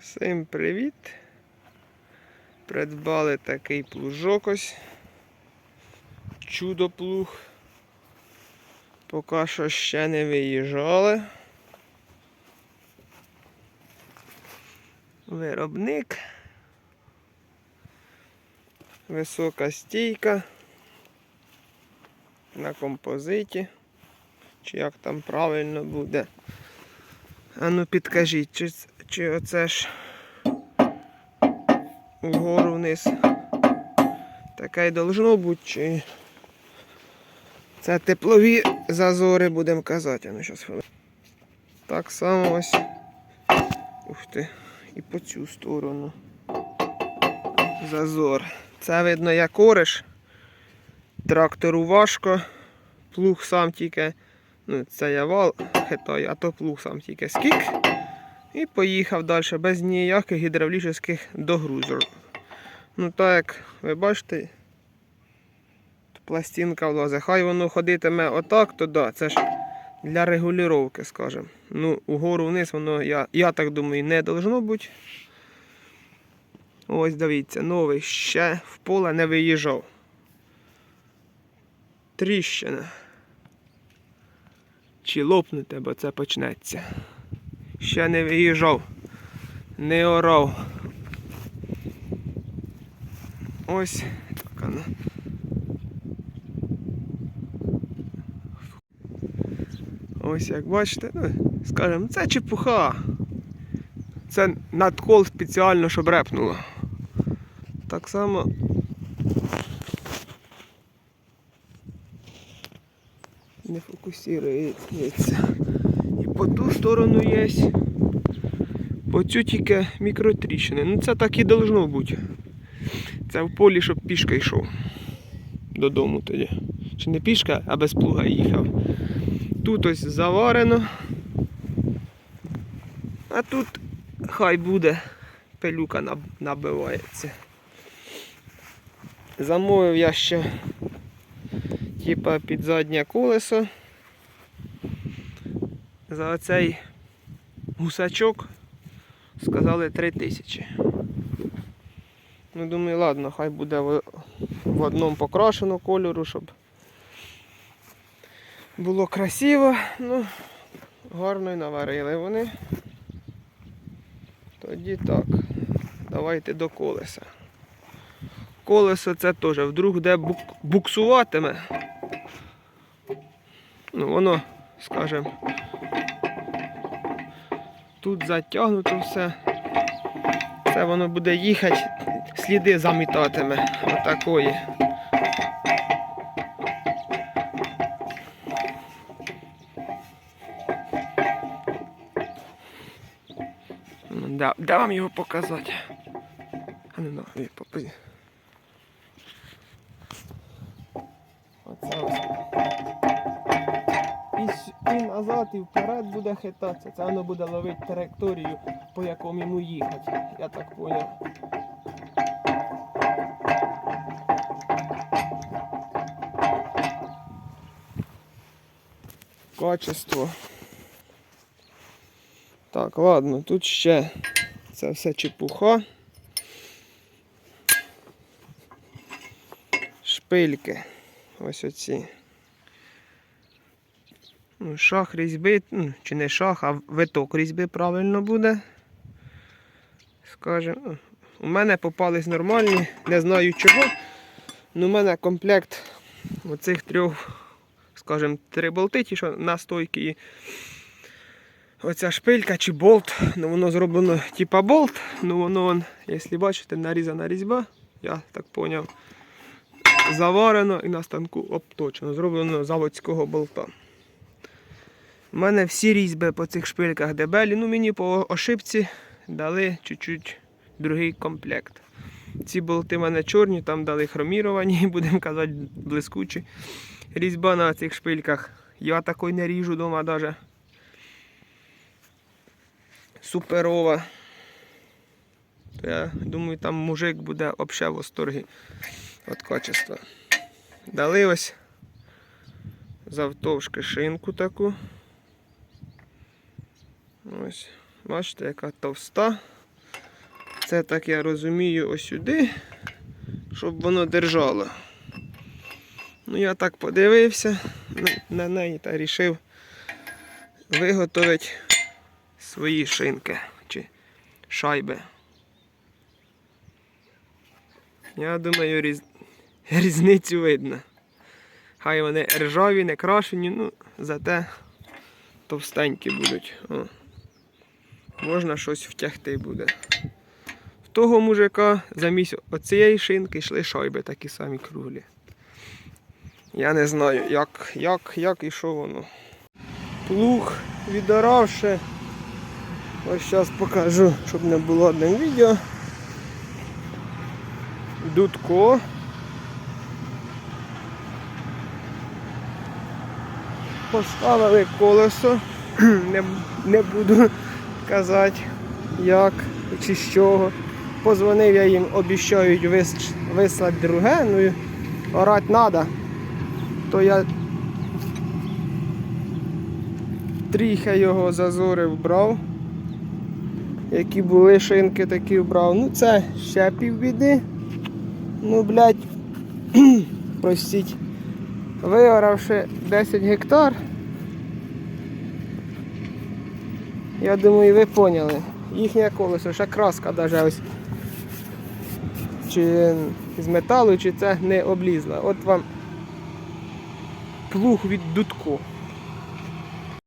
Всім привіт! Придбали такий плужок ось. Чудо-плуг. Поки що ще не виїжджали. Виробник. Висока стійка. На композиті. Чи як там правильно буде. А ну підкажіть, чи, чи оце ж вгору вниз таке й должно бути, чи це теплові зазори, будемо казати. Ну, щас. Так само ось. Ух ти. І по цю сторону. Зазор. Це видно як ориш. Трактору важко. Плуг сам тільки. Ну, це я вал хитаю, а то плуг сам тільки скік. І поїхав далі без ніяких гідравлічних догрузок. Ну так як ви бачите, пластинка влазить. Хай воно ходитиме отак, то да, це ж для регулювання, скажімо. Ну, угору вниз воно, я, я так думаю, не должно бути. Ось дивіться, новий ще в поле не виїжджав. Тріщина. Чи лопнете, бо це почнеться. Ще не виїжджав, не орав. Ось так вона. Ось як бачите, ну, скажімо, це чепуха. Це надкол спеціально, щоб репнуло. Так само. Не фокусується. По ту сторону є. По цю тільки мікротріщини. Ну це так і должно бути. Це в полі, щоб пішка йшов. Додому тоді. Чи не пішка, а без плуга їхав. Тут ось заварено. А тут хай буде пилюка набивається. Замовив я ще типа під заднє колесо. За оцей гусачок сказали 3 тисячі. Ну, думаю, ладно, хай буде в, одному покрашено кольору, щоб було красиво. Ну, гарно і наварили вони. Тоді так. Давайте до колеса. Колесо це теж вдруг де бук, буксуватиме. Ну, воно, скажем, тут затягнуто все. Це воно буде їхати, сліди замітатиме. Отакої. Ну, де вам його показати? А ну, і попи. І, назад, і вперед буде хитатися. Це воно буде ловити траєкторію, по якому йому їхати. Я так поняв. Качество. Так, ладно, тут ще це все чепуха. Шпильки. Ось оці. Ну, шах різьби, ну, чи не шах, а виток різьби правильно буде. Скажем, ну, у мене попались нормальні, не знаю чого. Ну, у мене комплект оцих трьох, скажем, три болти, ті, що на стойки. і Оця шпилька чи болт, ну воно зроблено типа болт, ну воно, вон, якщо бачите, нарізана різьба, я так поняв, заварено і на станку обточено, зроблено заводського болта. У мене всі різьби по цих шпильках дебелі, ну мені по ошибці дали чуть-чуть другий комплект. Ці болти в мене чорні, там дали хроміровані, будемо казати, блискучі. Різьба на цих шпильках. Я такої не ріжу вдома навіть суперова. То я думаю, там мужик буде взагалі в восторгі від качества. Дали ось завтовшки шинку таку. Ось, бачите, яка товста. Це так я розумію ось сюди, щоб воно держало. Ну, я так подивився на, на неї та рішив виготовити свої шинки чи шайби. Я думаю, різ... різницю видно. Хай вони ржаві, не крашені, ну, зате товстенькі будуть. О. Можна щось втягти буде. В того мужика замість оцієї шинки йшли шайби такі самі круглі. Я не знаю, як, як, як і що воно. Плуг відоравши. Ось зараз покажу, щоб не було одним відео. Дудко. Поставили колесо. Не, не буду казати як чи з чого. Позвонив я їм, обіцяють вис- вислати друге, ну і орати треба. То я тріхи його зазори вбрав. Які були шинки, такі вбрав. Ну це ще півбіди. Ну, блядь, простіть. Виоравши 10 гектар. Я думаю, ви поняли. Їхнє колесо, ще краска навіть ось. Чи з металу, чи це не облізла. От вам плуг від дудку.